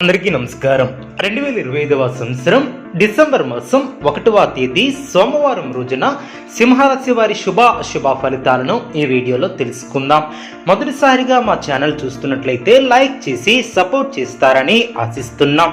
అందరికీ నమస్కారం. రెండు వేల ఇరవై ఐదవ సంవత్సరం డిసెంబర్ మాసం ఒకటవ తేదీ సోమవారం రోజున సింహరాశి వారి శుభ అశుభ ఫలితాలను ఈ వీడియోలో తెలుసుకుందాం. మొదటిసారిగా మా ఛానల్ చూస్తున్నట్లయితే లైక్ చేసి సపోర్ట్ చేస్తారని ఆశిస్తున్నాం.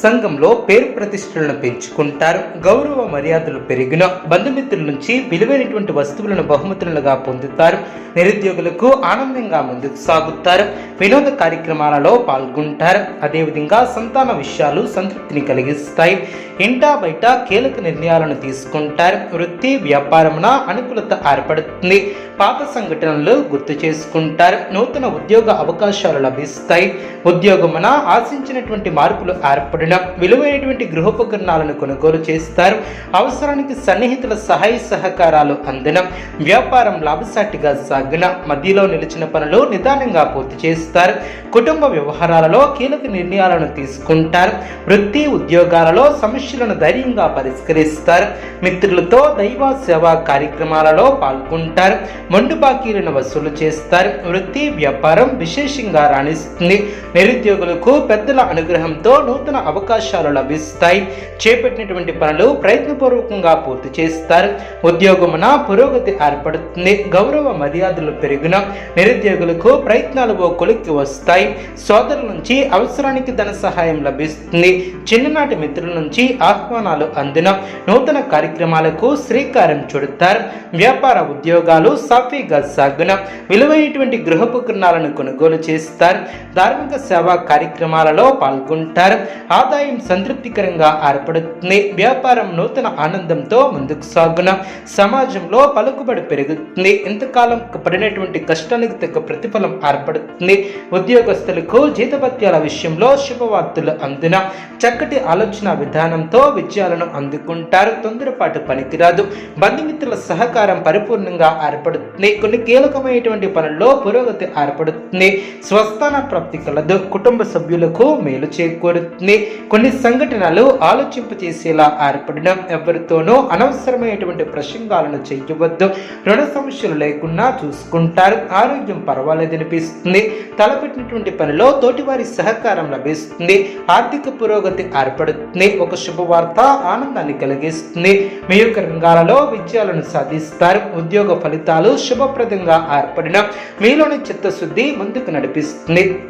సంఘంలో పేరు ప్రతిష్టలను పెంచుకుంటారు. గౌరవ మర్యాదలు పెరిగిన బంధుమిత్రుల నుంచి విలువైనటువంటి వస్తువులను బహుమతులుగా పొందుతారు. నిరుద్యోగులకు ఆనందంగా ముందుకు సాగుతారు. వినోద కార్యక్రమాలలో పాల్గొంటారు. అదేవిధంగా సంతాన విషయాలు సంతృప్తిని కలిగిస్తాయి. ఇంటా బయట కీలక నిర్ణయాలను తీసుకుంటారు. వృత్తి వ్యాపారమున అనుకూలత ఏర్పడుతుంది. పాత సంఘటనలు గుర్తు చేసుకుంటారు. నూతన ఉద్యోగ అవకాశాలు లభిస్తాయి. ఉద్యోగమున ఆశించినటువంటి మార్పులు ఏర్పడిన విలువైనటువంటి గృహోపకరణాలను కొనుగోలు చేస్తారు. అవసరానికి సన్నిహితుల సహాయ సహకారాలు అందిన వ్యాపారం లాభసాటిగా సాగిన మధ్యలో నిలిచిన పనులు నిదానంగా పూర్తి చేస్తారు. కుటుంబ వ్యవహారాలలో కీలక నిర్ణయాలను తీసుకుంటారు. వృత్తి ఉద్యోగాలలో సమస్యలను ధైర్యంగా పరిష్కరిస్తారు. మిత్రులతో దైవ సేవా కార్యక్రమాలలో పాల్గొంటారు. మొండు బాకీలను వసూలు చేస్తారు. వృత్తి వ్యాపారం విశేషంగా రాణిస్తుంది. నిరుద్యోగులకు పెద్దల అనుగ్రహంతో నూతన అవకాశాలు లభిస్తాయి. చేపట్టినటువంటి పనులు ప్రయత్నపూర్వకంగా పూర్తి చేస్తారు. ఉద్యోగమున పురోగతి ఏర్పడుతుంది. గౌరవ మర్యాదలు పెరిగిన నిరుద్యోగులకు ప్రయత్నాలు ఓ కొలిక్కి వస్తాయి. సోదరుల నుంచి అవసరానికి ధన సహాయం లభిస్తుంది. చిన్ననాటి మిత్రుల నుంచి ఆహ్వానాలు అందిన నూతన కార్యక్రమాలకు శ్రీకారం చుడతారు. వ్యాపార ఉద్యోగాలు సాఫీగా సాగున విలువైనటువంటి గృహోపకరణాలను కొనుగోలు చేస్తారు. ధార్మిక సేవా కార్యక్రమాలలో పాల్గొంటారు. ఆదాయం సంతృప్తికరంగా ఏర్పడుతుంది. వ్యాపారం నూతన ఆనందంతో ముందుకు సాగున సమాజంలో పలుకుబడి పెరుగుతుంది. ఇంతకాలం పడినటువంటి కష్టానికి తగ్గ ప్రతిఫలం ఏర్పడుతుంది. ఉద్యోగస్తులకు జీతభత్యాల విషయంలో శుభవార్తలు అందిన చక్కటి ఆలోచన విధానంతో విజయాలను అందుకుంటారు. తొందరపాటు పనికిరాదు. బంధుమిత్రుల సహకారం పరిపూర్ణంగా ఏర్పడుతుంది. కొన్ని కీలకమైనటువంటి పనుల్లో పురోగతి ఏర్పడుతుంది. స్వస్థాన ప్రాప్తి కలదు. కుటుంబ సభ్యులకు మేలు చేకూరుతుంది. కొన్ని సంఘటనలు ఆలోచింపచేసేలా ఏర్పడడం ఎవరితోనూ అనవసరమైనటువంటి ప్రసంగాలను చేయవద్దు. రుణ సమస్యలు లేకుండా చూసుకుంటారు. ఆరోగ్యం పర్వాలేదనిపిస్తుంది తలపెట్టినటువంటి పనిలో తోటివారి సహకారం లభిస్తుంది. ఆర్థిక పురోగతి ఏర్పడుతుంది. ఒక శుభవార్త ఆనందాన్ని కలిగిస్తుంది. మీ యొక్క రంగాలలో విజయాలను సాధిస్తారు. ఉద్యోగ ఫలితాలు శుభప్రదంగా ఏర్పడిన మీలోని చిత్తశుద్ధి ముందుకు నడిపిస్తుంది.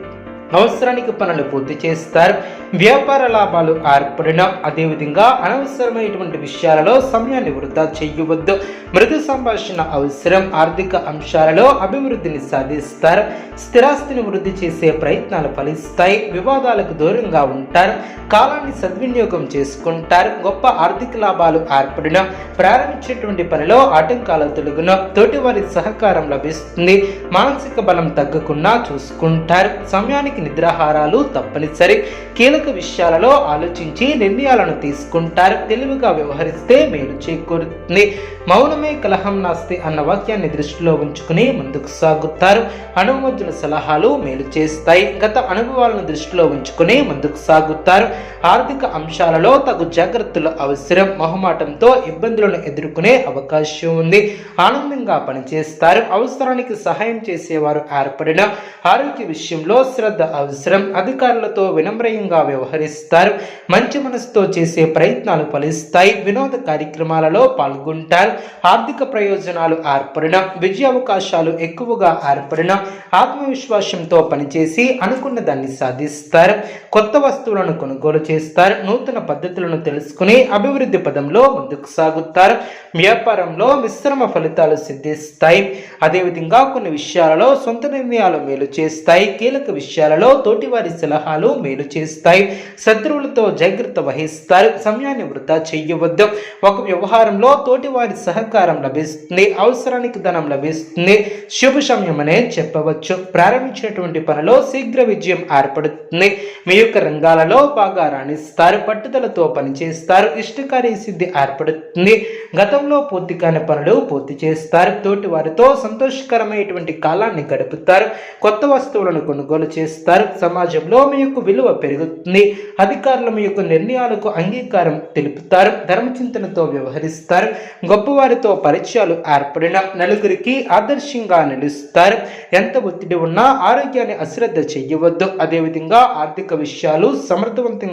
అవసరానికి పనులు పూర్తి చేస్తారు. వ్యాపార లాభాలు ఏర్పడిన అదేవిధంగా అనవసరమైనటువంటి విషయాలలో సమయాన్ని వృధా చేయవద్దు. మృదు సంభాషణ అవసరం. ఆర్థిక అంశాలలో అభివృద్ధిని సాధిస్తారు. స్థిరాస్తిని వృద్ధి చేసే ప్రయత్నాలు ఫలిస్తాయి. వివాదాలకు దూరంగా ఉంటారు. కాలాన్ని సద్వినియోగం చేసుకుంటారు. గొప్ప ఆర్థిక లాభాలు ఏర్పడిన ప్రారంభించినటువంటి పనిలో ఆటంకాలు తోటి తోటివారి సహకారం లభిస్తుంది. మానసిక బలం తగ్గకుండా చూసుకుంటారు. సమయానికి నిద్రాహారాలు తప్పనిసరి. కీలక విషయాలలో ఆలోచించి నిర్ణయాలను తీసుకుంటారు. తెలివిగా వ్యవహరిస్తే మేలు చేకూరుతుంది. మౌనమే కలహం నాస్తి అన్న వాక్యాన్ని దృష్టిలో ఉంచుకుని ముందుకు సాగుతారు. అనుమతుల సలహాలు మేలు చేస్తాయి. గత అనుభవాలను దృష్టిలో ఉంచుకుని ముందుకు సాగుతారు. ఆర్థిక అంశాలలో తగు జాగ్రత్తలు అవసరం. మొహమాటంతో ఇబ్బందులను ఎదుర్కొనే అవకాశం ఉంది. ఆనందంగా పనిచేస్తారు. అవసరానికి సహాయం చేసేవారు ఏర్పడిన ఆరోగ్య విషయంలో శ్రద్ధ అవసరం. అధికారులతో వినమ్రయంగా వ్యవహరిస్తారు. మంచి మనసుతో చేసే ప్రయత్నాలు ఫలిస్తాయి. వినోద కార్యక్రమాలలో పాల్గొంటారు. ఆర్థిక ప్రయోజనాలు ఏర్పడిన విజయావకాశాలు ఎక్కువగా ఏర్పడిన ఆత్మవిశ్వాసంతో పనిచేసి అనుకున్న దాన్ని సాధిస్తారు. కొత్త వస్తువులను కొనుగోలు చేస్తారు. నూతన పద్ధతులను తెలుసుకుని అభివృద్ధి పదంలో ముందుకు సాగుతారు. వ్యాపారంలో మిశ్రమ ఫలితాలు సిద్ధిస్తాయి. అదేవిధంగా కొన్ని విషయాలలో సొంత నిర్ణయాలు మేలు చేస్తాయి. కీలక విషయాలలో తోటివారి సలహాలు మేలు చేస్తాయి. శత్రువులతో జాగ్రత్త వహిస్తారు. సమయాన్ని వృధా చేయవద్దు. ఒక వ్యవహారంలో తోటివారి సహకారం లభిస్తుంది. అవసరానికి ధనం లభిస్తుంది. శుభ సమయమనే చెప్పవచ్చు. ప్రారంభించినటువంటి పనిలో శీఘ్ర విజయం ఏర్పడుతుంది. మీ యొక్క రంగాలలో బాగా రాణిస్తారు. పట్టుదలతో పనిచేస్తారు. ఇష్టకార్య సిద్ధి ఏర్పడుతుంది. గతంలో పూర్తి కాని పనులు పూర్తి చేస్తారు. తోటి వారితో సంతోషకరమైనటువంటి కాలాన్ని గడుపుతారు. కొత్త వస్తువులను కొనుగోలు చేస్తారు. సమాజంలో మీ యొక్క విలువ పెరుగుతుంది. అధికారులు మీ యొక్క నిర్ణయాలకు అంగీకారం తెలుపుతారు. ధర్మచింతనతో వ్యవహరిస్తారు. గొప్పవారితో పరిచయాలు ఏర్పడిన నలుగురికి ఆదర్శంగా నిలుస్తారు. ఎంత ఒత్తిడి ఉన్నా ఆరోగ్యాన్ని అశ్రద్ధ చేయవద్దు. అదేవిధంగా ఆర్థిక విషయాలు సమర్థవంతంగా